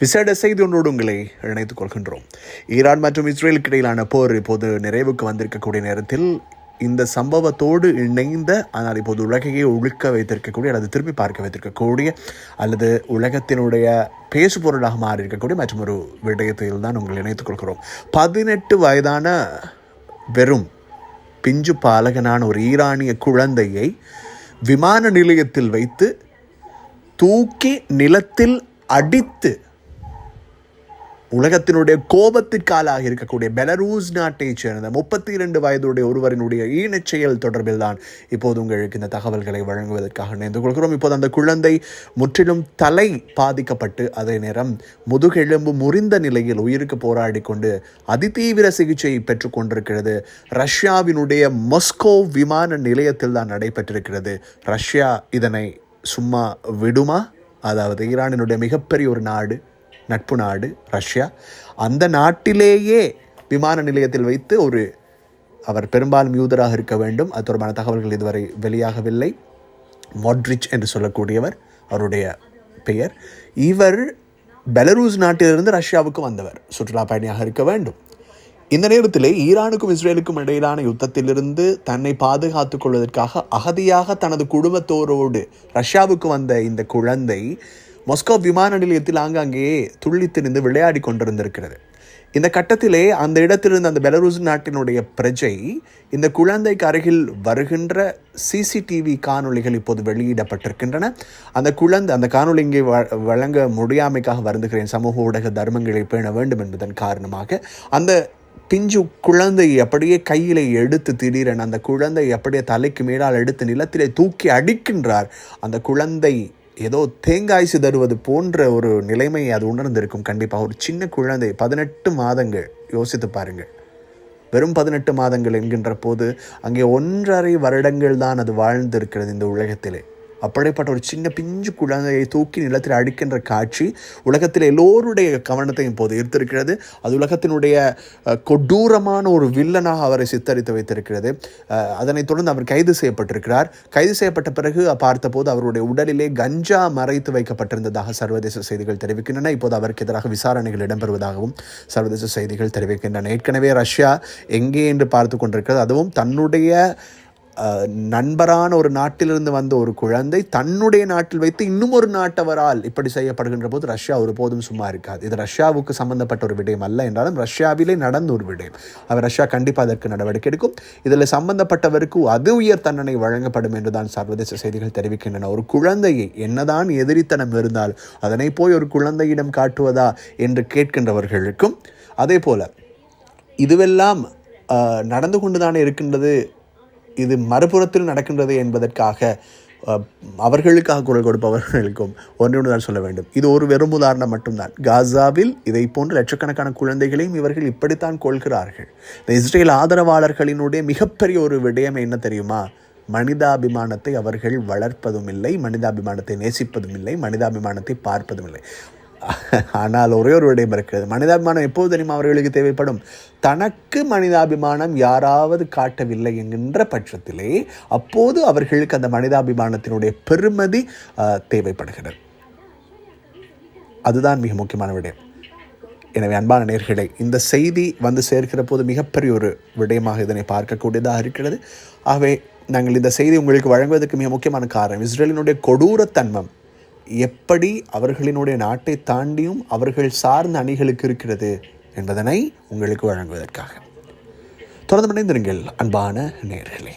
விசேட செய்தி ஒன்றோடு உங்களை இணைத்துக் கொள்கின்றோம். ஈரான் மற்றும் இஸ்ரேலுக்கு இடையிலான போர் இப்போது நிறைவுக்கு வந்திருக்கக்கூடிய நேரத்தில் இந்த சம்பவத்தோடு இணைந்த ஆனால் இப்போது உலகையே ஒழுக்க வைத்திருக்கக்கூடிய அல்லது திரும்பி பார்க்க வைத்திருக்கக்கூடிய அல்லது உலகத்தினுடைய பேசு பொருளாக மாறி இருக்கக்கூடிய மற்றும் ஒரு விடயத்தில் தான் உங்களை இணைத்துக் கொள்கிறோம். பதினெட்டு வயதான வெறும் பிஞ்சு பாலகனான ஒரு ஈரானிய குழந்தையை விமான நிலையத்தில் வைத்து தூக்கி நிலத்தில் அடித்து உலகத்தினுடைய கோபத்திற்காலாக இருக்கக்கூடிய பெலரூஸ் நாட்டைச் சேர்ந்த முப்பத்தி இரண்டு வயதுடைய ஒருவரினுடைய ஈனச் செயல் தொடர்பில் தான் இப்போது உங்களுக்கு இந்த தகவல்களை வழங்குவதற்காக நினைந்து கொள்கிறோம். இப்போது அந்த குழந்தை முற்றிலும் தலை பாதிக்கப்பட்டு அதே நேரம் முதுகெலும்பு முறிந்த நிலையில் உயிருக்கு போராடி கொண்டு அதிதீவிர சிகிச்சை பெற்றுக் கொண்டிருக்கிறது. ரஷ்யாவினுடைய மொஸ்கோ விமான நிலையத்தில் தான் நடைபெற்றிருக்கிறது. ரஷ்யா இதனை சும்மா விடுமா? அதாவது ஈரானினுடைய மிகப்பெரிய ஒரு நாடு. நட்பு நாடு ரஷ்யா. அந்த நாட்டிலேயே விமான நிலையத்தில் வைத்து ஒரு அவர் பெரும்பாலும் யூதராக இருக்க வேண்டும். அது தொடர்பான தகவல்கள் இதுவரை வெளியாகவில்லை. மாட்ரிச் என்று சொல்லக்கூடியவர் அவருடைய பெயர். இவர் பெலரூஸ் நாட்டிலிருந்து ரஷ்யாவுக்கு வந்தவர். சுற்றுலா பயணியாக இருக்க வேண்டும். இந்த நேரத்தில் ஈரானுக்கும் இஸ்ரேலுக்கும் இடையிலான யுத்தத்திலிருந்து தன்னை பாதுகாத்துக் கொள்வதற்காக அகதியாக தனது குடும்பத்தோரோடு ரஷ்யாவுக்கு வந்த இந்த குழந்தை மொஸ்கோ விமான நிலையத்தில் ஆங்காங்கே துள்ளி திரிந்து விளையாடி கொண்டிருந்திருக்கிறது. இந்த கட்டத்திலே அந்த இடத்திலிருந்து அந்த பெலரூஸ் நாட்டினுடைய பிரஜை இந்த குழந்தைக்கு அருகில் வருகின்ற சிசிடிவி காணொளிகள் இப்போது வெளியிடப்பட்டிருக்கின்றன. அந்த குழந்தை அந்த காணொளி இங்கே வழங்க முடியாமைக்காக வருந்துகிறேன். சமூக ஊடக தர்மங்களை பேண வேண்டும் என்பதன் காரணமாக அந்த பிஞ்சு குழந்தை அப்படியே கையிலே எடுத்து திடீரென அந்த குழந்தை அப்படியே தலைக்கு மேலால் எடுத்து நிலத்திலே தூக்கி அடிக்கின்றார். அந்த குழந்தை ஏதோ தேங்காய் சிதறுவது போன்ற ஒரு நிலைமையை அது உணர்ந்திருக்கும். கண்டிப்பாக ஒரு சின்ன குழந்தை பதினெட்டு மாதங்கள் யோசித்து பாருங்கள். வெறும் பதினெட்டு மாதங்கள் என்கின்ற போது அங்கே ஒன்றரை வருடங்கள் தான் அது வாழ்ந்திருக்கிறது இந்த உலகத்திலே. அப்படிப்பட்ட ஒரு சின்ன பிஞ்சு குழந்தையை தூக்கி நிலத்தில் அடிக்கின்ற காட்சி உலகத்தில் எல்லோருடைய கவனத்தையும் இப்போது ஈர்த்திருக்கிறது. அது உலகத்தினுடைய கொடூரமான ஒரு வில்லனாக அவரை சித்தரித்து வைத்திருக்கிறது. அதனைத் தொடர்ந்து அவர் கைது செய்யப்பட்டிருக்கிறார். கைது செய்யப்பட்ட பிறகு பார்த்தபோது அவருடைய உடலிலே கஞ்சா மறைத்து வைக்கப்பட்டிருந்ததாக சர்வதேச செய்திகள் தெரிவிக்கின்றன. இப்போது அவருக்கு எதிராக விசாரணைகள் இடம்பெறுவதாகவும் சர்வதேச செய்திகள் தெரிவிக்கின்றன. ஏற்கனவே ரஷ்யா எங்கே என்று பார்த்து கொண்டிருக்கிறது. அதுவும் தன்னுடைய நண்பரான ஒரு நாட்டிலிருந்து வந்த ஒரு குழந்தை தன்னுடைய நாட்டில் வைத்து இன்னும் ஒரு நாட்டவரால் இப்படி செய்யப்படுகின்ற போது ரஷ்யா ஒருபோதும் சும்மா இருக்காது. இது ரஷ்யாவுக்கு சம்பந்தப்பட்ட ஒரு விடயம் அல்ல என்றாலும் ரஷ்யாவிலே நடந்த ஒரு விடயம். அவர் ரஷ்யா கண்டிப்பாக அதற்கு நடவடிக்கை எடுக்கும். இதில் சம்பந்தப்பட்டவருக்கு அது உயர் தண்டனை வழங்கப்படும் என்றுதான் சர்வதேச செய்திகள் தெரிவிக்கின்றன. ஒரு குழந்தையை என்னதான் எதிரித்தனம் இருந்தால் அதனை போய் ஒரு குழந்தையிடம் காட்டுவதா என்று கேட்கின்றவர்களுக்கும் அதே போல இதுவெல்லாம் நடந்து கொண்டுதானே இருக்கின்றது இது மறுபுறத்தில் நடக்கின்றது என்பதற்காக அவர்களுக்காக குரல் கொடுப்பவர்களுக்கும் ஒன்று தான் சொல்ல வேண்டும். இது ஒரு வெறும் உதாரணம் மட்டும்தான். காசாவில் இதை போன்ற லட்சக்கணக்கான குழந்தைகளையும் இவர்கள் இப்படித்தான் கொள்கிறார்கள் இந்த இஸ்ரேல் ஆதரவாளர்களினுடைய மிகப்பெரிய ஒரு விடயம் என்ன தெரியுமா? மனிதாபிமானத்தை அவர்கள் வளர்ப்பதும் இல்லை மனிதாபிமானத்தை நேசிப்பதும் இல்லை மனிதாபிமானத்தை பார்ப்பதும் இல்லை. ஆனால் ஒரே ஒரு விடயம் இருக்கிறது. மனிதாபிமானம் எப்போது தெரியுமா அவர்களுக்கு தேவைப்படும்? தனக்கு மனிதாபிமானம் யாராவது காட்டவில்லை என்கின்ற பட்சத்திலே அப்போது அவர்களுக்கு அந்த மனிதாபிமானத்தினுடைய பெருமதி தேவைப்படுகிறது. அதுதான் மிக முக்கியமான விடயம். எனவே அன்பான நேர்களை இந்த செய்தி வந்து சேர்க்கிற போது மிகப்பெரிய ஒரு விடயமாக இதனை பார்க்கக்கூடியதாக இருக்கிறது. ஆகவே நாங்கள் இந்த செய்தி உங்களுக்கு வழங்குவதற்கு மிக முக்கியமான காரணம் இஸ்ரேலினுடைய கொடூரத்தன்மம். எப்படி அவர்களினுடைய நாட்டை தாண்டியும் அவர்கள் சார்ந்த அணிகளுக்கு இருக்கிறது என்பதனை உங்களுக்கு வழங்குவதற்காக. தொடர்ந்து இணைந்திருங்கள் அன்பான நேர்களே.